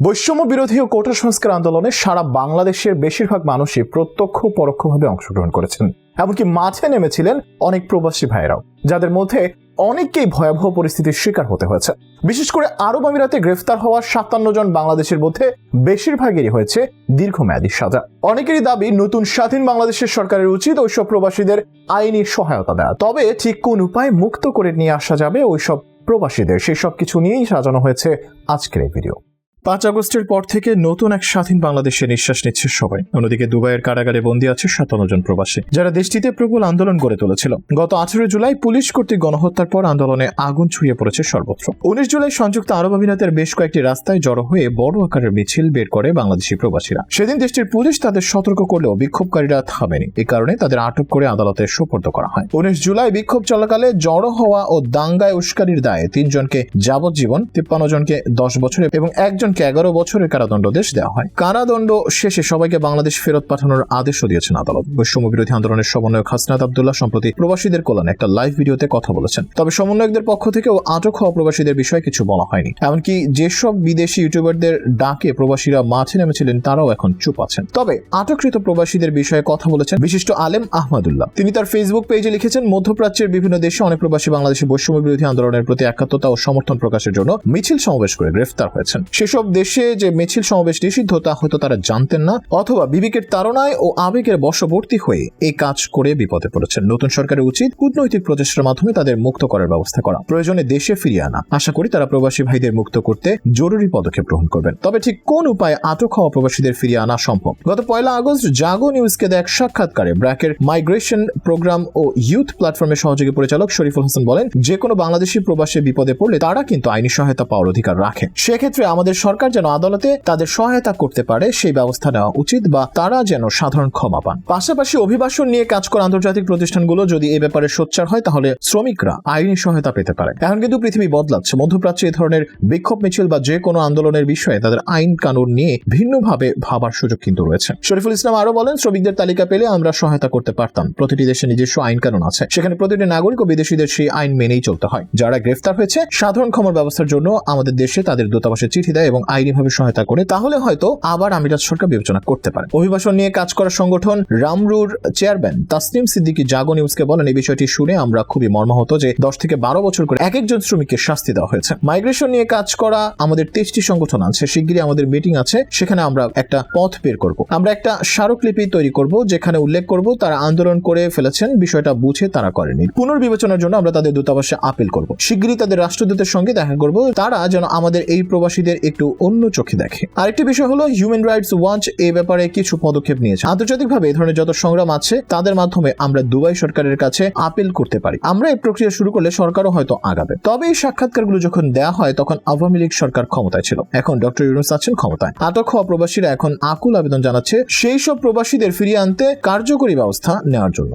বৈষম্য বিরোধী ও কোটা সংস্কার আন্দোলনে সারা বাংলাদেশের বেশিরভাগ মানুষই প্রত্যক্ষ পরোক্ষভাবে অংশগ্রহণ করেছেন। এমনকি মাঠে নেমেছিলেন অনেক প্রবাসী ভাইরাও যাদের মধ্যে অনেককেই ভয়াবহ পরিস্থিতির শিকার হতে হয়েছে। বিশেষ করে আরব আমিরাতে গ্রেফতার হওয়া সাতান্ন জন বাংলাদেশের মধ্যে বেশিরভাগেরই হয়েছে দীর্ঘমেয়াদী সাজা। অনেকেরই দাবি, নতুন স্বাধীন বাংলাদেশের সরকারের উচিত ওইসব প্রবাসীদের আইনি সহায়তা দেওয়া তবে ঠিক কোন উপায় মুক্ত করে নিয়ে আসা যাবে ওইসব প্রবাসীদের? সেই সব কিছু নিয়েই সাজানো হয়েছে আজকের এই ভিডিও। পাঁচ আগস্টের পর থেকে নতুন এক স্বাধীন বাংলাদেশে নিঃশ্বাস নিচ্ছে সবাই। অন্যদিকে দুবাইয়ের কারাগারে বন্দী আছে সাতান্ন জন প্রবাসী। যারা দেশটিতে প্রবল আন্দোলন গড়ে তুলেছিল। গত আঠেরো জুলাই পুলিশ কর্তৃক গণহত্যার পর আন্দোলনে আগুন ছুঁয়ে পড়েছে সর্বত্র। উনিশ জুলাই সংযুক্ত আরব আমিরাতের বেশ কয়েকটি রাস্তায় জড়ো হয়ে বড় আকারের মিছিল বের করে বাংলাদেশি প্রবাসীরা। সেদিন দেশটির পুলিশ তাদের সতর্ক করলেও বিক্ষোভকারীরা থামেনি। এ কারণে তাদের আটক করে আদালতে সোপর্দ করা হয়। উনিশ জুলাই বিক্ষোভ চলাকালে জড়ো হওয়া ও দাঙ্গায় উস্কানির দায়ে তিনজনকে যাবজ্জীবন, তিপ্পান্ন জনকে দশ বছরের এবং একজনকে এগারো বছরের কারাদণ্ডাদেশ দেওয়া হয়। কারাদণ্ড শেষে সবাইকে বাংলাদেশ ফেরত পাঠানোর আদেশও দিয়েছেন আদালত। বৈষম্য বিরোধী আন্দোলনের সমন্বয়ক হাসনাত আবদুল্লাহ সম্প্রতি প্রবাসীদের কল্যাণে একটা লাইভ ভিডিওতে কথা বলেছেন। তবে সমন্বয়কদের পক্ষ থেকেও আটক হওয়া প্রবাসীদের বিষয়ে কিছু বলা হয়নি। এমনকি যেসব বিদেশি ইউটিউবারদের ডাকে প্রবাসীরা মাঠে নেমেছিলেন, তারাও এখন চুপ আছেন। তবে আটককৃত প্রবাসীদের বিষয়ে কথা বলেছেন বিশিষ্ট আলেম আহমদুল্লাহ। তিনি তার ফেসবুক পেজে লিখেছেন, মধ্যপ্রাচ্যের বিভিন্ন দেশে অনেক প্রবাসী বাংলাদেশি বৈষম্য বিরোধী আন্দোলনের প্রতি একাত্মতা ও সমর্থন প্রকাশের জন্য মিছিল সমাবেশ করে গ্রেফতার হয়েছেন। সেসব দেশে যে মিছিল সমাবেশ নিষিদ্ধ, তা হয়তো তারা জানতেন না। অথবা বিবেকের তাড়নায় ও আবেগের বশবর্তী হয়ে এই কাজ করে বিপদে পড়েছেন। নতুন সরকারের উচিত কূটনৈতিক প্রচেষ্টার মাধ্যমে তাদের মুক্ত করার ব্যবস্থা করা। প্রয়োজনে দেশে ফিরিয়ে আনা। আশা করি তারা প্রবাসী ভাইদের মুক্ত করতে জরুরি পদক্ষেপ গ্রহণ করবেন। তবে ঠিক কোন উপায়ে আটক হওয়া প্রবাসীদের ফিরিয়ে আনা সম্ভব? গত পয়লা আগস্ট জাগো নিউজকে দেয় এক সাক্ষাৎকারে ব্র্যাকের মাইগ্রেশন প্রোগ্রাম ও ইউথ প্ল্যাটফর্মের সহযোগী পরিচালক শরীফুল হাসান বলেন, যে কোনো বাংলাদেশি প্রবাসী বিপদে পড়লে তারা কিন্তু আইনি সহায়তা পাওয়ার অধিকার রাখে। সেক্ষেত্রে আমাদের সরকার যেন আদালতে তাদের সহায়তা করতে পারে, সেই ব্যবস্থা নেওয়া উচিত বা তারা যেন সাধারণ ক্ষমা পান। পাশাপাশি অভিবাসন নিয়ে কাজ করা আন্তর্জাতিক প্রতিষ্ঠানগুলো যদি এ ব্যাপারে সোচ্চার হয়, তাহলে শ্রমিকরা আইনি সহায়তা পেতে পারে। এখন কিন্তু পৃথিবী বদলাচ্ছে। মধ্যপ্রাচ্যে এ ধরনের বিক্ষোভ মিছিল বা যে কোনো আন্দোলনের বিষয়ে তাদের আইন কানুন নিয়ে ভিন্নভাবে ভাবার সুযোগ কিন্তু রয়েছে। শরীফুল ইসলাম আরও বলেন, শ্রমিকদের তালিকা পেলে আমরা সহায়তা করতে পারতাম। প্রতিটি দেশে নিজস্ব আইন কানুন আছে। সেখানে প্রতিটি নাগরিক ও বিদেশিদের সেই আইন মেনেই চলতে হয়। যারা গ্রেফতার হয়েছে, সাধারণ ক্ষমার ব্যবস্থার জন্য আমাদের দেশে তাদের দূতাবাসে চিঠি দেয় এবং আইনিভাবে সহায়তা করে, তাহলে হয়তো আবার আমিরাত সরকার বিবেচনা করতে পারে। অভিবাসন নিয়ে কাজ করা সংগঠন রামরুর চেয়ারম্যান তাসনিম সিদ্দিকী জাগো নিউজকে বলেন, এই বিষয়টি শুনে আমরা খুবই মর্মাহত যে দশ থেকে বারো বছর করে এক একজন শ্রমিককে শাস্তি দেওয়া হয়েছে। মাইগ্রেশন নিয়ে কাজ করা আমাদের তেইশটি সংগঠন আছে, শিগগিরই আমাদের মিটিং আছে, সেখানে আমরা একটা পথ বের করব। আমরা একটা স্মারকলিপি তৈরি করব, যেখানে উল্লেখ করব তারা আন্দোলন করে ফেলেছেন, বিষয়টা বুঝে তারা করেনি। পুনর্বিবেচনার জন্য আমরা তাদের দূতাবাসে আপিল করব। শিগগিরই তাদের রাষ্ট্রদূতের সঙ্গে দেখা করব, তারা যেন আমাদের এই প্রবাসীদের একটু অন্য চোখে দেখে। আরেকটি বিষয় হলো হিউম্যান রাইটস ওয়াচ এই ব্যাপারে কিছু পদক্ষেপ নিয়েছে। আন্তর্জাতিকভাবে এই ধরনের যত সংগ্রাম আছে, তাদের মাধ্যমে আমরা দুবাই সরকারের কাছে আপিল করতে পারি। আমরা এই প্রক্রিয়া শুরু করলে সরকারও হয়তো আগাবে। তবে এই সাক্ষাৎকারগুলো যখন দেয়া হয়, তখন আওয়ামী লীগ সরকার ক্ষমতায় ছিল। এখন ডক্টর ইউনুস আছেন ক্ষমতায়। আটক হওয়া প্রবাসীরা এখন আকুল আবেদন জানাচ্ছে, সেই সব প্রবাসীদের ফিরিয়ে আনতে কার্যকরী ব্যবস্থা নেওয়ার জন্য।